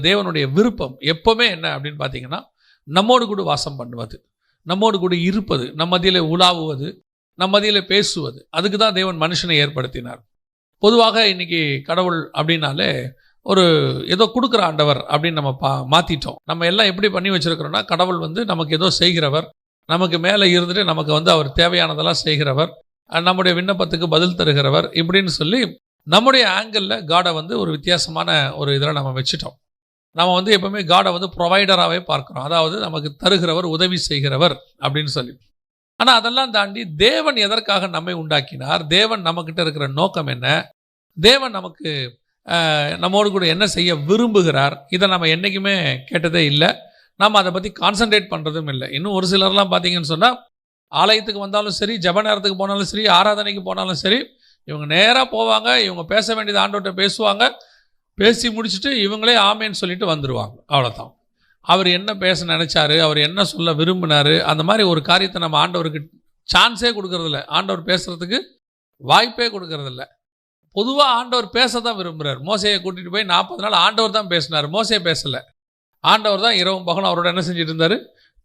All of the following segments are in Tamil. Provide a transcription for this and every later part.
தேவனுடைய விருப்பம் எப்பவுமே என்ன அப்படின்னு பார்த்தீங்கன்னா நம்மோடு கூட வாசம் பண்ணுவது நம்மோடு கூட இருப்பது நம்ம மத்தியில் உலாவுவது நம்ம மத்தியில் பேசுவது அதுக்கு தான் தேவன் மனுஷனை ஏற்படுத்தினார். பொதுவாக இன்னைக்கு கடவுள் அப்படின்னாலே ஒரு ஏதோ கொடுக்குற ஆண்டவர் அப்படின்னு நம்ம பா மாற்றிட்டோம் நம்ம எல்லாம் எப்படி பண்ணி வச்சுருக்கிறோன்னா கடவுள் வந்து நமக்கு ஏதோ செய்கிறவர் நமக்கு மேலே இருந்துட்டு நமக்கு வந்து அவர் தேவையானதெல்லாம் செய்கிறவர் நம்முடைய விண்ணப்பத்துக்கு பதில் தருகிறவர் இப்படின்னு சொல்லி நம்முடைய ஆங்கிளில் காடை வந்து ஒரு வித்தியாசமான ஒரு இதில் நம்ம வச்சுட்டோம். நம்ம வந்து எப்பவுமே காடை வந்து ப்ரொவைடராகவே பார்க்குறோம். அதாவது நமக்கு தருகிறவர் உதவி செய்கிறவர் அப்படின்னு சொல்லி. ஆனால் அதெல்லாம் தாண்டி தேவன் எதற்காக நம்மை உண்டாக்கினார்? தேவன் நம்மக்கிட்ட இருக்கிற நோக்கம் என்ன? தேவன் நமக்கு நம்மோடு கூட என்ன செய்ய விரும்புகிறார்? இதை நம்ம என்றைக்குமே கேட்டதே இல்லை. நம்ம அதை பற்றி கான்சென்ட்ரேட் பண்ணுறதும் இல்லை. இன்னும் ஒரு சிலர்லாம் பார்த்தீங்கன்னு சொன்னால் ஆலயத்துக்கு வந்தாலும் சரி ஜப நேரத்துக்கு போனாலும் சரி ஆராதனைக்கு போனாலும் சரி இவங்க நேராக போவாங்க இவங்க பேச வேண்டியது ஆண்டோட்ட பேசுவாங்க பேசி முடிச்சுட்டு இவங்களே ஆமேன்னு சொல்லிட்டு வந்துடுவாங்க அவ்வளோதான் அவர் என்ன பேச நினச்சாரு அவர் என்ன சொல்ல விரும்பினார் அந்த மாதிரி ஒரு காரியத்தை நம்ம ஆண்டவருக்கு சான்ஸே கொடுக்கறதில்ல. ஆண்டவர் பேசுகிறதுக்கு வாய்ப்பே கொடுக்கறதில்ல. பொதுவாக ஆண்டவர் பேச தான் விரும்புகிறார் மோசையை கூட்டிகிட்டு போய் நாற்பது நாள் ஆண்டவர் தான் பேசினார். மோசையை பேசலை. ஆண்டவர் தான் இரவும் பகலும் அவரோட என்ன செஞ்சுட்டு இருந்தார்?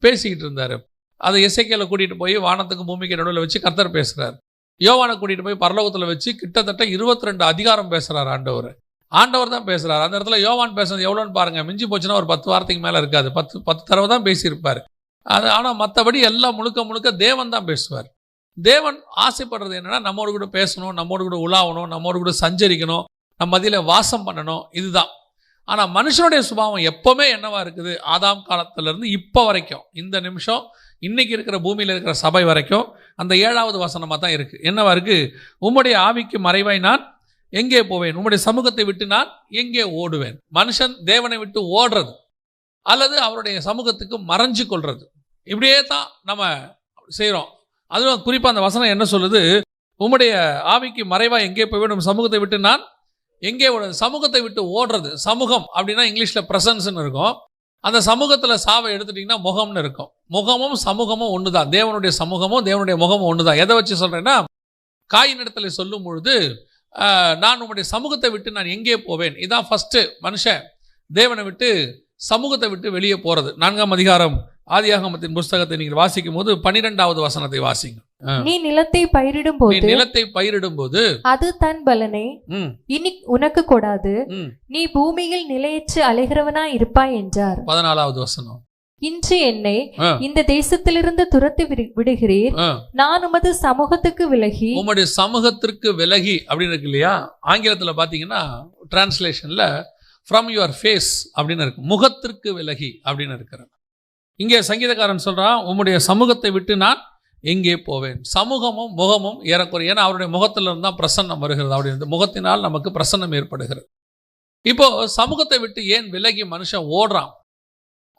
பேசிக்கிட்டு இருந்தார். அதை இசைக்கையில் கூட்டிகிட்டு போய் வானத்துக்கு பூமிக்கு நடுவில் வச்சு கர்த்தர் பேசுகிறார் யோவானை கூட்டிகிட்டு போய் பரலோகத்தில் வச்சு கிட்டத்தட்ட இருபத்தி ரெண்டு அதிகாரம் பேசுகிறார் ஆண்டவர். ஆண்டவர் தான் பேசுகிறார் அந்த இடத்துல யோவான் பேசுறது எவ்வளோன்னு பாருங்கள் மிஞ்சி போச்சுன்னா ஒரு பத்து வார்த்தைக்கு மேலே இருக்காது. பத்து பத்து தடவை தான் பேசியிருப்பார். அது ஆனால் மற்றபடி எல்லாம் முழுக்க முழுக்க தேவன் தான் பேசுவார். தேவன் ஆசைப்படுறது என்னன்னா நம்மோடு கூட பேசணும் நம்மோடு கூட உலாவணும் நம்மோடு கூட சஞ்சரிக்கணும் நம்ம மதியில் வாசம் பண்ணணும். இதுதான். ஆனால் மனுஷனுடைய சுபாவம் எப்போவுமே என்னவாக இருக்குது? ஆதாம் காலத்திலேருந்து இப்போ வரைக்கும். இந்த நிமிஷம் இன்றைக்கி இருக்கிற பூமியில் இருக்கிற சபை வரைக்கும் அந்த ஏழாவது வசனமாக தான் இருக்குது என்னவாக இருக்குது உம்முடைய ஆவிக்கு மறைவாய் நான் எங்கே போவேன்? உம்முடைய சமூகத்தை விட்டு நான் எங்கே ஓடுவேன்? மனுஷன் தேவனை விட்டு ஓடுறது அல்லது அவருடைய சமூகத்துக்கு மறைஞ்சு கொள்வது இப்படியே தான் நம்ம செய்கிறோம் அதுவும் குறிப்பாக அந்த வசனம் என்ன சொல்லுது? உம்முடைய ஆவிக்கு மறைவாக எங்கே போவேன் உம் சமூகத்தை விட்டு நான் எங்கே ஓடுறது? சமூகத்தை விட்டு ஓடுறது சமூகம் அப்படின்னா இங்கிலீஷில் ப்ரெசன்ஸ்னு இருக்கும். அந்த சமூகத்தில் சாவை எடுத்துட்டிங்கன்னா முகம்னு இருக்கும். முகமும் சமூகமும் ஒன்று தான் தேவனுடைய சமூகமும் தேவனுடைய முகமும் ஒன்று தான் எதை வச்சு சொல்கிறேன்னா காயின் இடத்துல சொல்லும் பொழுது நான் உம்முடைய சமூகத்தை விட்டு நான் எங்கே போவேன்? இதான் ஃபஸ்ட்டு மனுஷன் தேவனை விட்டு சமூகத்தை விட்டு வெளியே போகிறது நான்காம் அதிகாரம் ஆதியாகமத்தின் புஸ்தகத்தை நீங்கள் வாசிக்கும் போது பன்னிரெண்டாவது வசனத்தை வாசிங்க. நீ நிலத்தை பயிரிடும் போது நிலத்தை பயிரிடும் போது அது தன் பலனை இனி உனக்கு கொடாது. நீ பூமியில் நிலையற்று அலைகிறவனா இருப்பாய் என்றார். பதினாலாவது வசனம். இன்று என்னை. இந்த தேசத்திலிருந்து துரத்தி விடு- விடுகிறீர். நான் உமது சமூகத்துக்கு விலகி உம்முடைய சமூகத்திற்கு விலகி அப்படின்னு இருக்கு இல்லையா? ஆங்கிலத்தில் பார்த்தீங்கன்னா டிரான்ஸ்லேஷனில் ஃப்ரம் யுவர் ஃபேஸ் அப்படின்னு இருக்கு. முகத்திற்கு விலகி அப்படின்னு இருக்கிறது. இங்கே சங்கீதக்காரன் சொல்றான் உம்முடைய சமூகத்தை விட்டு நான் எங்கே போவேன்? சமூகமும் முகமும் ஏறக்குறைய ஏன்னா அவருடைய முகத்துல இருந்து தான் பிரசன்னம் வருகிறது அவருடைய முகத்தினால் நமக்கு பிரசன்னம் ஏற்படுகிறது. இப்போ சமூகத்தை விட்டு ஏன் விலகி மனுஷன் ஓடுறான்?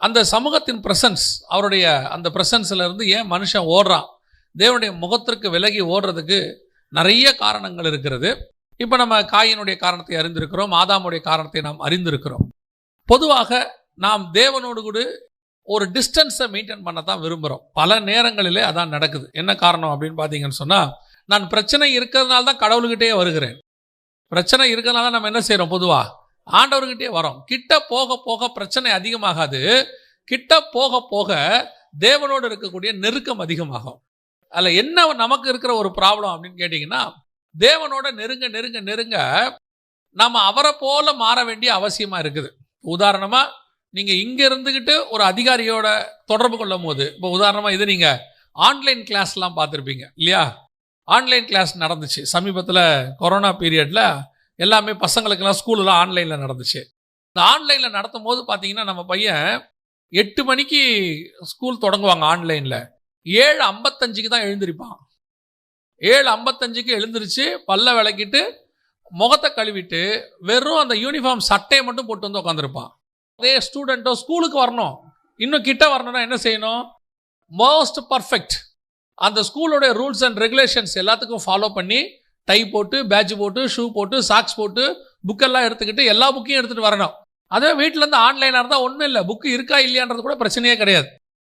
அந்த சமூகத்தின் பிரசன்ஸ் அவருடைய அந்த பிரசன்ஸ்ல இருந்து ஏன் மனுஷன் ஓடுறான்? தேவனுடைய முகத்திற்கு விலகி ஓடுறதுக்கு நிறைய காரணங்கள் இருக்கிறது. இப்போ நம்ம காயினுடைய காரணத்தை அறிந்திருக்கிறோம் ஆதாமுடைய காரணத்தை நாம் அறிந்திருக்கிறோம். பொதுவாக நாம் தேவனோடு கூட ஒரு டிஸ்டன்ஸை மெயின்டைன் பண்ண தான் விரும்புகிறோம் பல நேரங்களிலே அதான் நடக்குது. என்ன காரணம் அப்படின்னு பார்த்தீங்கன்னு சொன்னால் நான் பிரச்சனை இருக்கிறதுனால தான் கடவுள்கிட்டே வருகிறேன். பிரச்சனை இருக்கிறதுனால தான் நம்ம என்ன செய்கிறோம் பொதுவாக ஆண்டவர்கிட்டே வரோம். கிட்ட போக போக பிரச்சனை அதிகமாகாது. கிட்ட போக போக தேவனோடு இருக்கக்கூடிய நெருக்கம் அதிகமாகும். அதில் என்ன நமக்கு இருக்கிற ஒரு ப்ராப்ளம் அப்படின்னு கேட்டிங்கன்னா தேவனோட நெருங்க நெருங்க நெருங்க நம்ம அவரை போல மாற வேண்டிய அவசியமாக இருக்குது. உதாரணமாக நீங்கள் இங்கே இருந்துக்கிட்டு ஒரு அதிகாரியோட தொடர்பு கொள்ளும் போது இப்போ உதாரணமாக இது நீங்கள் ஆன்லைன் கிளாஸ்லாம் பார்த்துருப்பீங்க இல்லையா? ஆன்லைன் கிளாஸ் நடந்துச்சு. சமீபத்தில் கொரோனா பீரியடில் எல்லாமே பசங்களுக்கெல்லாம் ஸ்கூலெலாம் ஆன்லைனில் நடந்துச்சு. இந்த ஆன்லைனில் நடத்தும் போது பார்த்தீங்கன்னா நம்ம பையன் எட்டு மணிக்கு ஸ்கூல் தொடங்குவாங்க ஆன்லைனில். ஏழு ஐம்பத்தஞ்சுக்கு தான் எழுந்திருப்பான். ஏழு ஐம்பத்தஞ்சுக்கு எழுந்திருச்சு பல்ல விளக்கிட்டு முகத்தை கழுவிட்டு வெறும் அந்த யூனிஃபார்ம் சட்டையை மட்டும் போட்டு வந்து உட்காந்துருப்பான் அதே ஸ்டூடெண்ட்டோ ஸ்கூலுக்கு வரணும். இன்னும் கிட்ட வரணும்னா என்ன செய்யணும்? மோஸ்ட் பர்ஃபெக்ட் அந்த ஸ்கூலோட ரூல்ஸ் அண்ட் ரெகுலேஷன்ஸ் எல்லாத்துக்கும் ஃபாலோ பண்ணி டை போட்டு பேட்ச் போட்டு ஷூ போட்டு சாக்ஸ் போட்டு புக்கெல்லாம் எடுத்துக்கிட்டு எல்லா புக்கையும் எடுத்துகிட்டு வரணும். அதே வீட்டிலேருந்து ஆன்லைனாக இருந்தால் ஒன்றும் இல்லை. புக்கு இருக்கா இல்லையான்றது கூட பிரச்சனையே கிடையாது.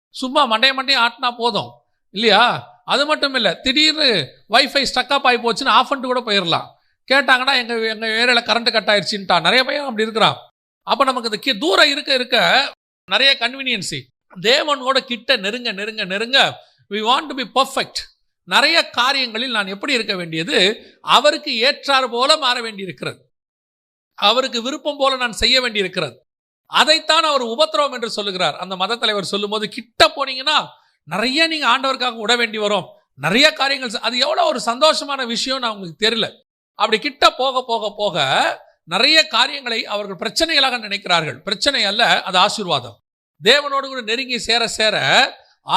சும்மா மண்டைய மண்டையும் ஆட்டினா போதும். இல்லையா? அது மட்டும் இல்லை. திடீர்னு வைஃபை ஸ்டக்கப் ஆகி போச்சுன்னு ஆஃப் பண்ணிட்டு கூட போயிடலாம் கேட்டாங்கன்னா எங்கள் எங்கள் ஏரியாவில் கரண்ட் கட் ஆயிடுச்சுன்ட்டா நிறைய பையன் அப்படி இருக்கிறான். அப்போ நமக்கு இந்த கி- தூரம் இருக்க இருக்க நிறைய கன்வீனியன்சி தேவனோட கிட்ட நெருங்க நெருங்க நெருங்க. We want to be perfect நிறைய காரியங்களில் நான் எப்படி இருக்க வேண்டியது? அவருக்கு ஏற்றாறு போல மாற வேண்டியிருக்கிறது. அவருக்கு விருப்பம் போல நான் செய்ய வேண்டியிருக்கிறது. அதைத்தான் அவர் உபத்திரவம் என்று சொல்லுகிறார். அந்த மத தலைவர் சொல்லும்போது கிட்ட போனீங்கன்னா நிறைய நீங்க ஆண்டவருக்காக விட வேண்டி வரும். நிறைய காரியங்கள் அது எவ்வளவு ஒரு சந்தோஷமான விஷயம் நான் உங்களுக்கு தெரியல. அப்படி கிட்ட போக போக போக நிறைய காரியங்களை அவர்கள் பிரச்சனைகளாக நினைக்கிறார்கள். பிரச்சனை அல்ல அது ஆசீர்வாதம். தேவனோடு கூட நெருங்கி சேர சேர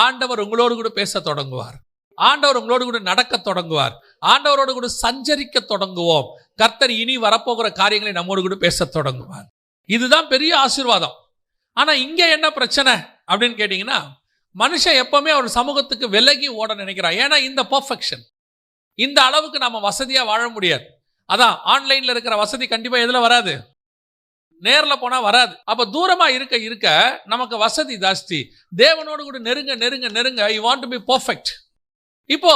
ஆண்டவர் உங்களோடு கூட பேச தொடங்குவார். ஆண்டவர் உங்களோடு கூட நடக்க தொடங்குவார். ஆண்டவரோடு கூட சஞ்சரிக்க தொடங்குவோம். கர்த்தர் இனி வரப்போகிற காரியங்களை நம்மோடு கூட பேச தொடங்குவார். இதுதான் பெரிய ஆசீர்வாதம். ஆனால் இங்கே என்ன பிரச்சனை அப்படின்னு கேட்டிங்கன்னா மனுஷன் எப்பவுமே அவர் சமூகத்துக்கு விலகி ஓட நினைக்கிறான் ஏன்னா இந்த பர்ஃபெக்ஷன் இந்த அளவுக்கு நம்ம வசதியாக வாழ முடியாது. அதான் ஆன்லைனில் இருக்கிற வசதி கண்டிப்பாக எதில் வராது? நேரில் போனால் வராது. அப்போ தூரமாக இருக்க இருக்க நமக்கு வசதி ஜாஸ்தி. தேவனோடு கூட நெருங்க நெருங்க நெருங்க I want to be perfect இப்போ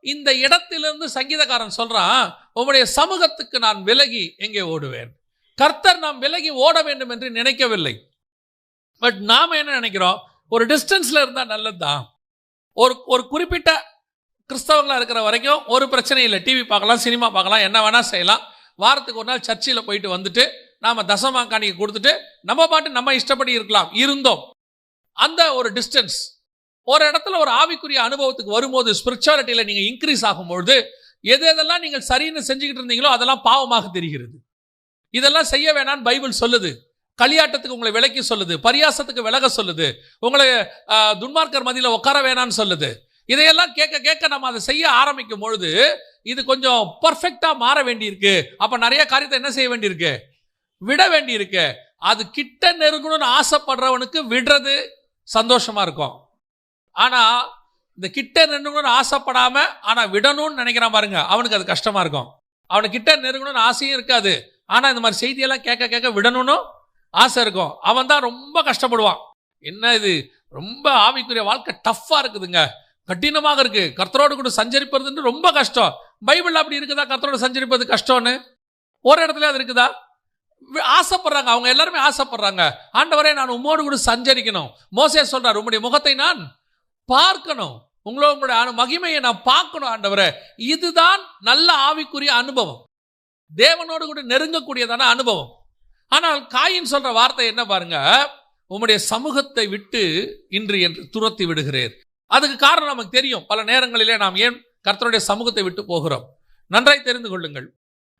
இந்த இடத்திலிருந்து சங்கீதக்காரன் சொல்றான் உங்களுடைய சமூகத்துக்கு நான் விலகி எங்கே ஓடுவேன்? கர்த்தர் நாம் விலகி ஓட வேண்டும் என்று நினைக்கவில்லை. பட் நாம் என்ன நினைக்கிறோம்? ஒரு டிஸ்டன்ஸில் இருந்தால் நல்லதுதான். ஒரு ஒரு குறிப்பிட்ட கிறிஸ்தவங்களா இருக்கிற வரைக்கும் ஒரு பிரச்சனை இல்லை. டிவி பார்க்கலாம் சினிமா பார்க்கலாம் என்ன வேணால் செய்யலாம். வாரத்துக்கு ஒரு நாள் சர்ச்சில் போயிட்டு வந்துட்டு நாம் தசமா காணிக்கை கொடுத்துட்டு நம்ம பாட்டு நம்ம இஷ்டப்படி இருக்கலாம். இருந்தோம். அந்த ஒரு டிஸ்டன்ஸ். ஒரு இடத்துல ஒரு ஆவிக்குரிய அனுபவத்துக்கு வரும்போது ஸ்பிரிச்சுவாலிட்டியில் நீங்கள் இன்க்ரீஸ் ஆகும்பொழுது எது எதெல்லாம் நீங்கள் சரின்னு செஞ்சுக்கிட்டு இருந்தீங்களோ அதெல்லாம் பாவமாக தெரிகிறது. இதெல்லாம் செய்ய வேணாம்னு பைபிள் சொல்லுது. களியாட்டத்துக்கு உங்களை விலக்கி சொல்லுது. பரியாசத்துக்கு விலக சொல்லுது. உங்களை துன்மார்க்கர் மதியில் உட்கார வேணாம்னு சொல்லுது. இதையெல்லாம் கேட்க கேட்க நம்ம அதை செய்ய ஆரம்பிக்கும் பொழுது இது கொஞ்சம் பர்ஃபெக்டாக மாற வேண்டியிருக்கு. அப்போ நிறைய காரியத்தை என்ன செய்ய வேண்டியிருக்கு? விட வேண்டியிருக்கு. அது கிட்ட நெருங்கணும்னு ஆசைப்படுறவனுக்கு விடுறது சந்தோஷமாக இருக்கும். ஆனா இந்த கிட்ட நெருங்கணும்னு ஆசைப்படாம ஆனா விடணும்னு நினைக்கிறான் பாருங்க. அவனுக்கு அது கஷ்டமா இருக்கும். அவனுக்கு கிட்ட நெருங்கணும்னு ஆசையும் இருக்காது. ஆனா இந்த மாதிரி செய்தியெல்லாம் கேட்க கேட்க விடணும்னு ஆசை இருக்கும். அவன் தான் ரொம்ப கஷ்டப்படுவான். என்ன இது? ரொம்ப ஆவிக்குரிய வாழ்க்கை டஃப்பா இருக்குதுங்க. கடினமாக இருக்கு. கர்த்தரோடு கூட சஞ்சரிப்பதுன்னு ரொம்ப கஷ்டம். பைபிள் அப்படி இருக்குதா? கர்த்தரோடு சஞ்சரிப்பது கஷ்டம்னு? ஒரு இடத்துல அது இருக்குதா? ஆசைப்படுறாங்க. அவங்க எல்லாருமே ஆசைப்படுறாங்க. ஆண்டவரே நான் உம்மோடு கூட சஞ்சரிக்கணும். மோசே சொல்றார் உம்முடைய முகத்தை நான் பார்க்கணும். உங்களோட உங்களுடைய அனு- மகிமையை நான் பார்க்கணும் ஆண்டவரை. இதுதான் நல்ல ஆவிக்குரிய அனுபவம். தேவனோடு கூட நெருங்கக்கூடியதான அனுபவம். ஆனால் காயின் சொல்ற வார்த்தை என்ன பாருங்க? உம்முடைய சமூகத்தை விட்டு இன்று என்று துரத்தி விடுகிறேன் அதுக்கு காரணம் நமக்கு தெரியும். பல நேரங்களிலே நாம் ஏன் கர்த்தருடைய சமூகத்தை விட்டு போகிறோம்? நன்றாய் தெரிந்து கொள்ளுங்கள்.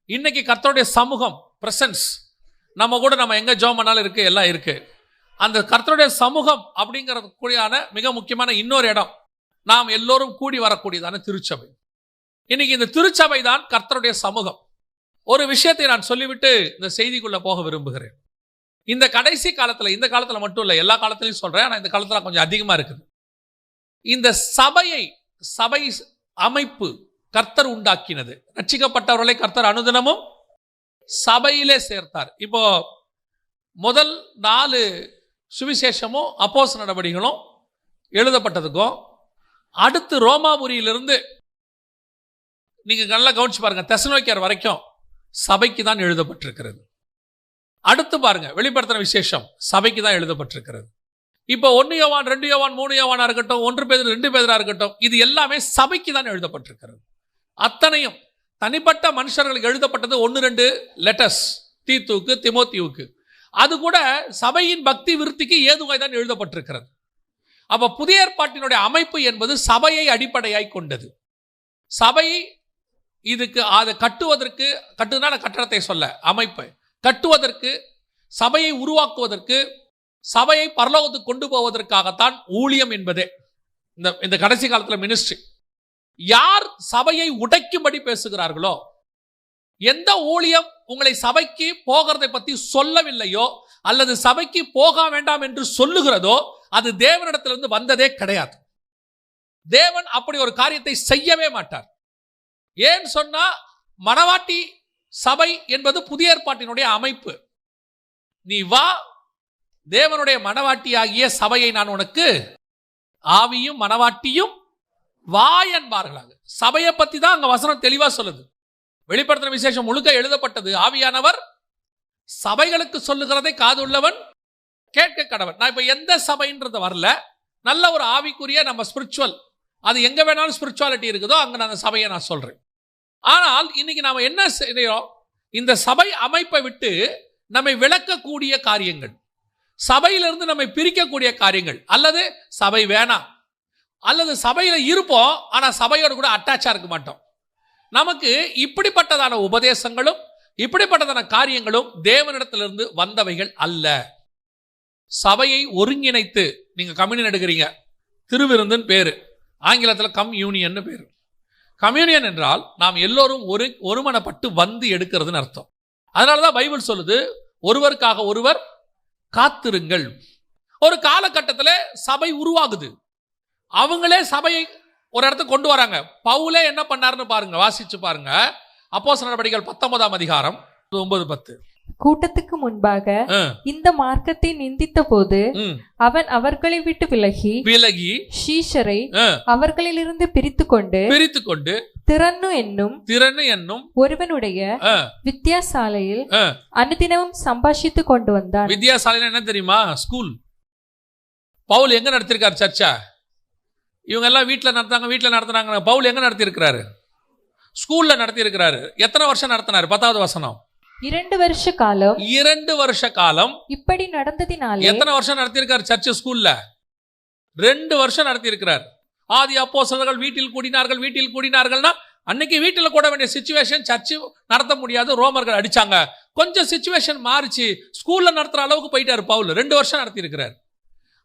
இன்னைக்கு கர்த்தருடைய சமூகம் பிரசன்ஸ் நம்ம கூட நம்ம எங்க ஜோம் பண்ணாலும் இருக்கு எல்லாம் இருக்கு. அந்த கர்த்தருடைய சமூகம் அப்படிங்கிறது கூடியான மிக முக்கியமான இன்னொரு இடம். நாம் எல்லோரும் கூடி வரக்கூடியதான திருச்சபை. இன்னைக்கு இந்த திருச்சபை தான் கர்த்தருடைய சமூகம். ஒரு விஷயத்தை நான் சொல்லிவிட்டு இந்த செய்திக்குள்ள போக விரும்புகிறேன். இந்த கடைசி காலத்தில் இந்த காலத்தில் மட்டும் இல்லை எல்லா காலத்திலையும் சொல்கிறேன் ஆனால் இந்த காலத்தில் கொஞ்சம் அதிகமாக இருக்குது. இந்த சபையை சபை அமைப்பு கர்த்தர் உண்டாக்கினது. ரட்சிக்கப்பட்டவர்களை கர்த்தர் அனுதினமும் சபையிலே சேர்த்தார். இப்போ முதல் நாலு சுவிசேஷமும் அப்போஸ் நடவடிகளும் எழுதப்பட்டதுக்கும் அடுத்து ரோமாபுரியிலிருந்து நீங்கள் நல்லா கவனிச்சு பாருங்கள் தெசனோக்கியார் வரைக்கும் சபைக்கு தான் எழுதப்பட்டிருக்கிறது. அடுத்து பாருங்க வெளிப்படுத்தின விசேஷம் சபைக்கு தான் எழுதப்பட்டிருக்கிறது. இப்போ ஒன்று யோவான் ரெண்டு யோவான் மூணு யோவானா இருக்கட்டும் ஒன்று பேர் ரெண்டு பேராக இருக்கட்டும் இது எல்லாமே சபைக்கு தான் எழுதப்பட்டிருக்கிறது. அத்தனையும் தனிப்பட்ட மனுஷர்களுக்கு எழுதப்பட்டது ஒன்று ரெண்டு லெட்டர்ஸ் தீத்துவுக்கு திமோத்தியுவுக்கு அது கூட சபையின் பக்தி விருத்திக்கு ஏதுவாய் தான் எழுதப்பட்டிருக்கிறது. அப்போ புதிய ஏற்பாட்டினுடைய அமைப்பு என்பது சபையை அடிப்படையாய் கொண்டது. சபை இதுக்கு அதை கட்டுவதற்கு கட்டுனா கட்டடத்தை சொல்ல அமைப்பு. கட்டுவதற்கு சபையை உருவாக்குவதற்கு சபையை பரலோகத்துக்கு கொண்டு போவதற்காகத்தான் ஊழியம் என்பதே. இந்த இந்த கடைசி காலத்தில் மினிஸ்ட்ரி யார் சபையை உடைக்கும்படி பேசுகிறார்களோ எந்த ஊழியம் உங்களை சபைக்கு போகிறதை பற்றி சொல்லவில்லையோ அல்லது சபைக்கு போக வேண்டாம் என்று சொல்லுகிறதோ அது தேவனிடத்திலிருந்து வந்ததே கிடையாது. தேவன் அப்படி ஒரு காரியத்தை செய்யவே மாட்டார். ஏன் சொன்னா மணவாட்டி சபை என்பது புதிய ஏற்பாட்டினுடைய அமைப்பு. நீ வா தேவனுடைய மணவாட்டியாகிய சபையை நான் உனக்கு ஆவியும் மணவாட்டியும் வா என்பார்களாக. சபையை பத்தி தான் அங்க வசனம் தெளிவா சொல்லுது. வெளிப்படுத்தின விசேஷம் முழுக்க எழுதப்பட்டது. ஆவியானவர் சபைகளுக்கு சொல்லுகிறதை காது உள்ளவன் கேட்க கடவன். நான் இப்ப எந்த சபைன்றது வரல. நல்ல ஒரு ஆவிக்குரிய நம்ம ஸ்பிரிச்சுவல் அது எங்க வேணாலும் ஸ்பிரிச்சுவாலிட்டி இருக்குதோ அங்க நான் சபையை நான் சொல்றேன். ஆனால் இன்னைக்கு நாம என்ன செய்யறோம் இந்த சபை அமைப்பை விட்டு நம்மை விளக்கக்கூடிய காரியங்கள் சபையிலிருந்து நம்மை பிரிக்கக்கூடிய காரியங்கள் அல்லது சபை வேணாம் அல்லது சபையில இருப்போம் ஆனா சபையோடு கூட அட்டாச்சா இருக்க மாட்டோம். நமக்கு இப்படிப்பட்டதான உபதேசங்களும் இப்படிப்பட்டதான காரியங்களும் தேவனிடத்திலிருந்து வந்தவைகள் அல்ல. சபையை ஒருங்கிணைத்து நீங்க கம்யூனியன் எடுக்கிறீங்க. திருவிருந்துன்னு பேரு. ஆங்கிலத்தில் கம் யூனியன் பேரு. கம்யூனியன் என்றால் நாம் எல்லோரும் ஒரு ஒருமனப்பட்டு வந்து எடுக்கிறதுன்னு அர்த்தம். அதனால தான் பைபிள் சொல்லுது ஒருவருக்காக ஒருவர் காத்திருங்கள். ஒரு காலகட்டத்தில் சபை உருவாகுது. அவங்களே சபையை ஒரு இடத்துக்கு கொண்டு வராங்க. பவுலே என்ன பண்ணாருன்னு பாருங்க வாசிச்சு பாருங்க. அப்போஸ் நடவடிக்கைகள் பத்தொன்பதாம் அதிகாரம் ஒன்பது பத்து. கூட்டத்துக்கு முன்பாக இந்த மார்க்கத்தை நிந்தித்த போது. அவன் அவர்களை விட்டு விலகி விலகி ஷீஷரை அவர்களிலிருந்து பிரித்து கொண்டு பிரித்து கொண்டு திறன்னு என்னும் திறனு என்னும் ஒருவனுடைய வித்தியாசாலையில் அனுதினமும் சம்பாஷித்து கொண்டு வந்தான். வித்யாசாலைனா என்ன தெரியுமா? ஸ்கூல். பவுல் எங்க நடத்திருக்காரு சர்ச்சா? இவங்க எல்லாம் வீட்டில் நடத்தாங்க வீட்டில் நடத்துனாங்க பவுல் எங்க நடத்தியிருக்கிறாரு? ஸ்கூல்ல நடத்தியிருக்கிறாரு. எத்தனை வருஷம் நடத்தினாரு? பத்தாவது வசனம். இரண்டு வருஷ காலம். இரண்டு வருஷ காலம். இப்படி நடந்ததினாலே எத்தனை வருஷம் நடத்தியிருக்காரு சர்ச் ஸ்கூல்ல? ரெண்டு வருஷம் நடத்தியிருக்கிறார். ஆதி அப்போஸ்தலர்கள் வீட்டில் கூடினார்கள் வீட்டில் கூடினார்கள்னா அன்னைக்கு வீட்டில் கூட வேண்டிய சுச்சுவேஷன் சர்ச்சு நடத்த முடியாது ரோமர்கள் அடிச்சாங்க. கொஞ்சம் சுச்சுவேஷன் மாறிச்சு. ஸ்கூல்ல நடத்துற அளவுக்கு போயிட்டாரு பவுல். ரெண்டு வருஷம் நடத்தியிருக்கிறார்.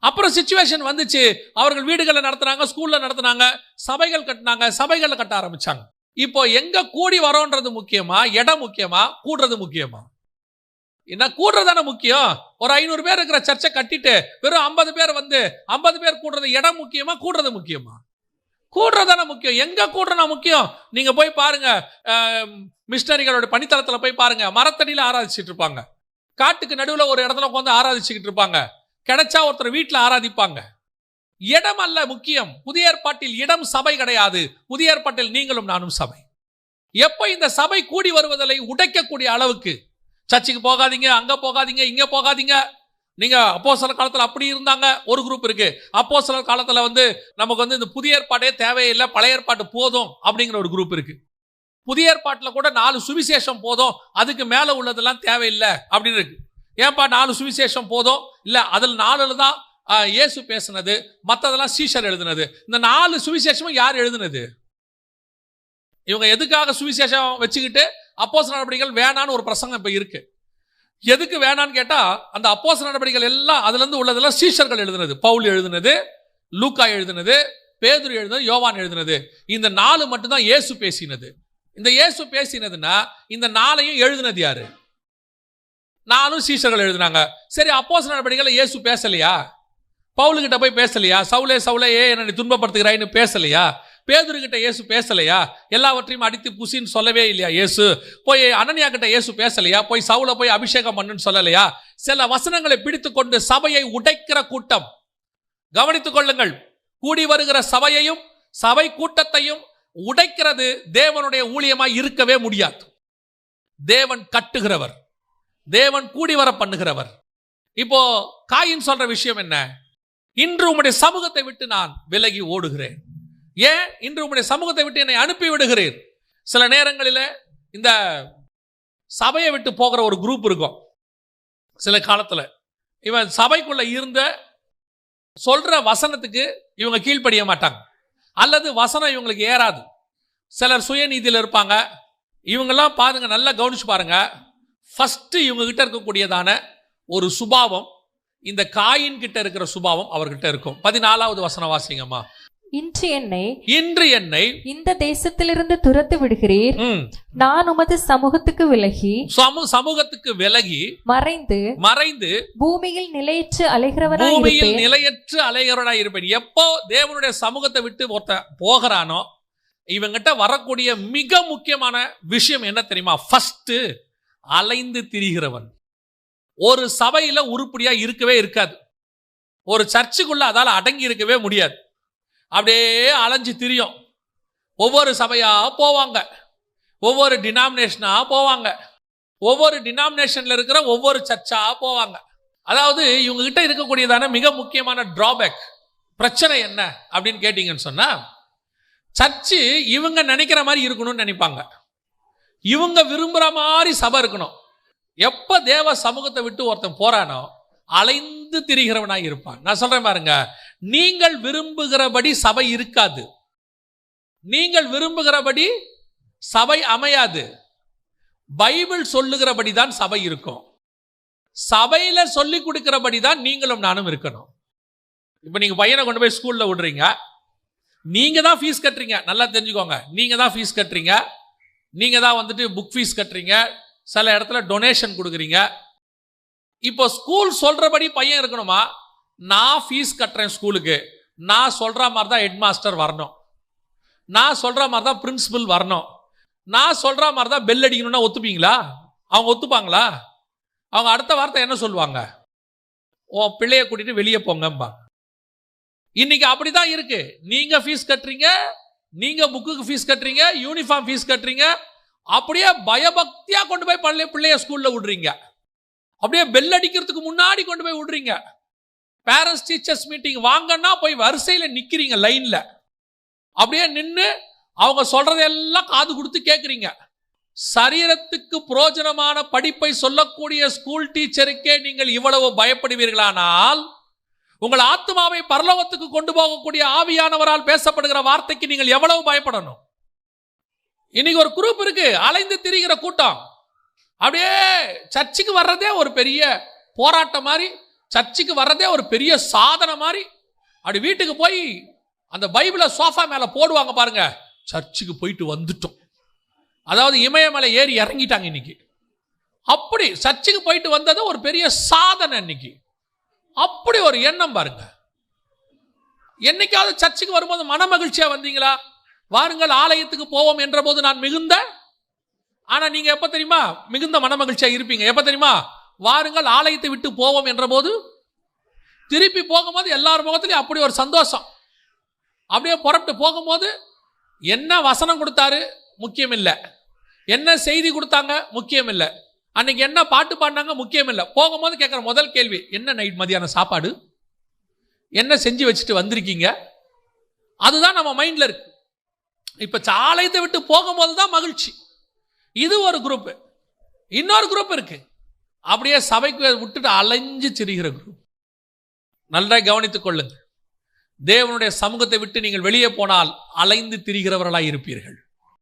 அப்புறம் சுச்சுவேஷன் வந்துச்சு. அவர்கள் வீடுகளில் நடத்துனாங்க ஸ்கூலில் நடத்துனாங்க சபைகள் கட்டினாங்க சபைகளில் கட்ட ஆரம்பிச்சாங்க. இப்போ எங்க கூடி வரோன்றது முக்கியமா? இடம் முக்கியமா? கூடுறது முக்கியமா? என்ன கூடுறதான முக்கியம். ஒரு ஐநூறு பேர் இருக்கிற சர்ச்சை கட்டிட்டு வெறும் ஐம்பது பேர் வந்து ஐம்பது பேர் கூடுறது இடம் முக்கியமா கூடுறது முக்கியமா? கூடுறதான முக்கியம். எங்க கூடுறனா முக்கியம்? நீங்க போய் பாருங்க மிஷினரிகளோட பணித்தளத்தில் போய் பாருங்க. மரத்தடியில் ஆராதிச்சிட்டு இருப்பாங்க. காட்டுக்கு நடுவில் ஒரு இடத்துல உட்காந்து ஆராதிச்சுக்கிட்டு இருப்பாங்க. கிடைச்சா ஒருத்தர் வீட்டில் ஆராதிப்பாங்க. இடம் அல்ல முக்கியம். புதிய ஏற்பாட்டில் இடம் சபை கிடையாது. புதிய ஏற்பாட்டில் நீங்களும் நானும் சபை. எப்போ இந்த சபை கூடி வருவதை உடைக்கக்கூடிய அளவுக்கு. சர்ச்சுக்கு போகாதீங்க அங்கே போகாதீங்க இங்கே போகாதீங்க. நீங்கள் அப்போ சில காலத்தில் அப்படி இருந்தாங்க. ஒரு குரூப் இருக்குது அப்போ சில காலத்தில் வந்து நமக்கு வந்து இந்த புதிய ஏற்பாடே தேவையில்லை. பழைய ஏற்பாடு போதும் அப்படிங்கிற ஒரு குரூப் இருக்குது புதிய ஏற்பாட்டில் கூட நாலு சுவிசேஷம் போதும். அதுக்கு மேலே உள்ளதெல்லாம் தேவையில்லை அப்படின்னு இருக்கு. ஏன்பா நாலு சுவிசேஷம் போதும்? இல்லை அதில் நாலுல தான் இயேசு பேசுனது மற்றதெல்லாம் சீஷர் எழுதுனது. இந்த நாலு சுவிசேஷமும் யார் எழுதுனது? இவங்க எதுக்காக சுவிசேஷம் வச்சுக்கிட்டு அப்போஸ் நடவடிக்கைகள் வேணான்னு ஒரு பிரசங்கம் இப்போ இருக்கு. எதுக்கு வேணான்னு கேட்டால் அந்த அப்போஸ் நடவடிக்கைகள் எல்லாம் அதுலேருந்து உள்ளதெல்லாம் சீஷர்கள் எழுதுனது. பவுல் எழுதுனது லூக்கா எழுதுனது பேதுரு எழுதுனது யோவான் எழுதுனது. இந்த நாலு மட்டும்தான் இயேசு பேசினது. இந்த இயேசு பேசினதுன்னா இந்த நாளையும் எழுதுனது யாரு? நானும் சீஷர்கள் எழுதினாங்க. சரி அப்போஸ் நடவடிக்கையில் இயேசு பேசலையா? பவுலுக்கிட்ட போய் பேசலையா? சவுலே சவுலே ஏ என்னை துன்பப்படுத்துகிறாயின்னு பேசலையா? பேதுருக்கிட்ட இயேசு பேசலையா? எல்லாவற்றையும் அடித்து புசின்னு சொல்லவே இல்லையா இயேசு? போய் அனன்யா கிட்ட இயேசு பேசலையா? போய் சவுல போய் அபிஷேகம் பண்ணுன்னு சொல்லலையா? சில வசனங்களை பிடித்து கொண்டு சபையை உடைக்கிற கூட்டம். கவனித்துக் கொள்ளுங்கள். கூடி வருகிற சபையையும் சபை கூட்டத்தையும் உடைக்கிறது தேவனுடைய ஊழியமாய் இருக்கவே முடியாது. தேவன் கட்டுகிறவர். தேவன் கூடி வர பண்ணுகிறவர். இப்போ காயின் சொல்ற விஷயம் என்ன? இன்று உம்முடைய சமூகத்தை விட்டு நான் விலகி ஓடுகிறேன். ஏன்? இன்று உம்முடைய சமூகத்தை விட்டு என்னை அனுப்பி விடுகிறீர். சில நேரங்களில் இந்த சபையை விட்டு போகிற ஒரு குரூப் இருக்கும். சில காலத்தில். இவன் சபைக்குள்ள இருந்த சொல்ற வசனத்துக்கு இவங்க கீழ்ப்படிய மாட்டாங்க. அல்லது வசனம் இவங்களுக்கு ஏறாது. சிலர் சுயநீதியில் இருப்பாங்க. இவங்கெல்லாம் பாருங்க நல்லா கவனிச்சு பாருங்க. ஃபர்ஸ்ட் இவங்க கிட்ட இருக்கக்கூடியதான ஒரு சுபாவம் இந்த காயின் கிட்ட இருக்கிற சுபாவம் அவர்கிட்ட இருக்கும். பதினாலாவது வசனம் வாசிங்கம்மா. இன்று என்னை இன்று என்னை இந்த தேசத்திலிருந்து துரத்து விடுகிறீர். நான் உமது சமூகத்துக்கு விலகி சமூ சமூகத்துக்கு விலகி மறைந்து மறைந்து பூமியில் நிலையற்று அலைகிறவனாய் பூமியில் நிலையற்று அலைகிறவனாய் இருப்பேன். எப்போ தேவனுடைய சமூகத்தை விட்டு ஒருத்தன் போகிறானோ இவங்கிட்ட வரக்கூடிய மிக முக்கியமான விஷயம் என்ன தெரியுமா? ஃபர்ஸ்ட் அலைந்து திரிகிறவன். ஒரு சபையில் உருப்படியாக இருக்கவே இருக்காது. ஒரு சர்ச்சுக்குள்ளே அதால் அடங்கி இருக்கவே முடியாது. அப்படியே அலைஞ்சு திரியும். ஒவ்வொரு சபையாக போவாங்க. ஒவ்வொரு டினாமினேஷனாக போவாங்க. ஒவ்வொரு டினாமினேஷனில் இருக்கிற ஒவ்வொரு சர்ச்சாக போவாங்க. அதாவது இவங்ககிட்ட இருக்கக்கூடியதான மிக முக்கியமான ட்ராபேக் பிரச்சனை என்ன? அப்படின்னு கேட்டிங்கன்னு சொன்னால் சர்ச்சு இவங்க நினைக்கிற மாதிரி இருக்கணும்னு நினைப்பாங்க. இவங்க விரும்புகிற மாதிரி சபை இருக்கணும். எப்போ தேவ சமூகத்தை விட்டு ஒருத்தன் போறானோ அலைந்து திரிகிறவனாக இருப்பான். நான் சொல்கிறேன் பாருங்க நீங்கள் விரும்புகிறபடி சபை இருக்காது. நீங்கள் விரும்புகிறபடி சபை அமையாது. பைபிள் சொல்லுகிறபடி தான் சபை இருக்கும். சபையில் சொல்லி கொடுக்கிறபடி தான் நீங்களும் நானும் இருக்கணும். இப்போ நீங்கள் பையனை கொண்டு போய் ஸ்கூலில் விடுறீங்க. நீங்கள் தான் ஃபீஸ் கட்டுறீங்க. நல்லா தெரிஞ்சுக்கோங்க. நீங்கள் தான் ஃபீஸ் கட்டுறீங்க. நீங்கள் தான் வந்துட்டு புக் ஃபீஸ் கட்டுறீங்க. சில இடத்துல டொனேஷன் கொடுக்குறீங்க. இப்போ ஸ்கூல் சொல்கிறபடி பையன் இருக்கணுமா? நான் ஃபீஸ் கட்டுறேன் ஸ்கூலுக்கு நான் சொல்கிற மாதிரி தான் ஹெட் மாஸ்டர் வரணும். நான் சொல்கிற மாதிரி தான் பிரின்சிபல் வரணும். நான் சொல்கிற மாதிரி தான் பெல் அடிக்கணும்னா ஒத்துப்பீங்களா? அவங்க ஒத்துப்பாங்களா? அவங்க அடுத்த வார்த்தை என்ன சொல்லுவாங்க? உன் பிள்ளைய கூட்டிட்டு வெளியே போங்கம்பா இன்னைக்கு அப்படிதான் இருக்கு. நீங்க ஃபீஸ் கட்டுறீங்க நீங்க புக்குக்கு ஃபீஸ் கட்டுறீங்க யூனிஃபார்ம் ஃபீஸ் கட்டுறீங்க அப்படியே பயபக்தியா கொண்டு போய் பள்ளி பிள்ளைய ஸ்கூல்ல விடுறீங்க. அப்படியே பெல் அடிக்கிறதுக்கு முன்னாடி கொண்டு போய் விடுறீங்க. பேரண்ட்ஸ் டீச்சர்ஸ் மீட்டிங் வாங்கன்னா போய் வரிசையில் நிற்கிறீங்க லைனில் அப்படியே நின்று அவங்க சொல்றதெல்லாம் காது கொடுத்து கேட்குறீங்க சரீரத்துக்கு புரோஜனமான படிப்பை சொல்லக்கூடிய ஸ்கூல் டீச்சருக்கே நீங்கள் இவ்வளவு பயப்படுவீர்களானால் உங்கள் ஆத்மாவை பரலோகத்துக்கு கொண்டு போகக்கூடிய ஆவியானவரால் பேசப்படுகிற வார்த்தைக்கு நீங்கள் எவ்வளவு பயப்படணும்? இன்னைக்கு ஒரு குரூப் இருக்கு அலைந்து திரிகிற கூட்டம். அப்படியே சர்ச்சுக்கு வர்றதே ஒரு பெரிய போராட்டம் மாதிரி சர்ச்சுக்கு வர்றதே ஒரு பெரிய சாதனை மாதிரி. அப்படி வீட்டுக்கு போய் அந்த பைபிளை சோஃபா மேலே போடுவாங்க பாருங்க. சர்ச்சுக்கு போயிட்டு வந்துட்டோம். அதாவது இமயமலை ஏறி இறங்கிட்டாங்க இன்னைக்கு. அப்படி சர்ச்சுக்கு போயிட்டு வந்தது ஒரு பெரிய சாதனை இன்னைக்கு. அப்படி ஒரு எண்ணம் பாருங்க. என்னைக்காவது சர்ச்சுக்கு வரும்போது மன மகிழ்ச்சியா வந்தீங்களா? வாருங்கள் ஆலயத்துக்கு போவோம் என்ற போது நான் மிகுந்த ஆனா நீங்க எப்ப தெரியுமா? மிகுந்த மன மகிழ்ச்சியா இருப்பீங்க. எப்ப தெரியுமா? வாருங்கள் ஆலயத்தை விட்டு போவோம் என்ற போது திருப்பி போகும்போது எல்லார் முகத்திலையும் அப்படி ஒரு சந்தோஷம். அப்படியே புறப்பட்டு போகும்போது என்ன வசனம் கொடுத்தாரு? முக்கியம் இல்லை என்ன செய்தி கொடுத்தாங்க? முக்கியம் இல்லை அன்னைக்கு என்ன பாட்டு பாடினாங்க முக்கியம் இல்லை போகும்போது கேட்குற முதல் கேள்வி என்ன நைட் மதியான சாப்பாடு? என்ன செஞ்சு வச்சுட்டு வந்திருக்கீங்க? அதுதான் நம்ம மைண்டில் இருக்கு. இப்போ சாலையத்தை விட்டு போகும்போது தான் மகிழ்ச்சி. இது ஒரு குரூப்பு இன்னொரு குரூப் இருக்கு. அப்படியே சபைக்கு விட்டுட்டு அலைஞ்சு திரிகிற குரூப் நல்லா கவனித்துக் கொள்ளுங்கள். தேவனுடைய சமூகத்தை விட்டு நீங்கள் வெளியே போனால் அலைந்து திரிகிறவர்களாய் இருப்பீர்கள்.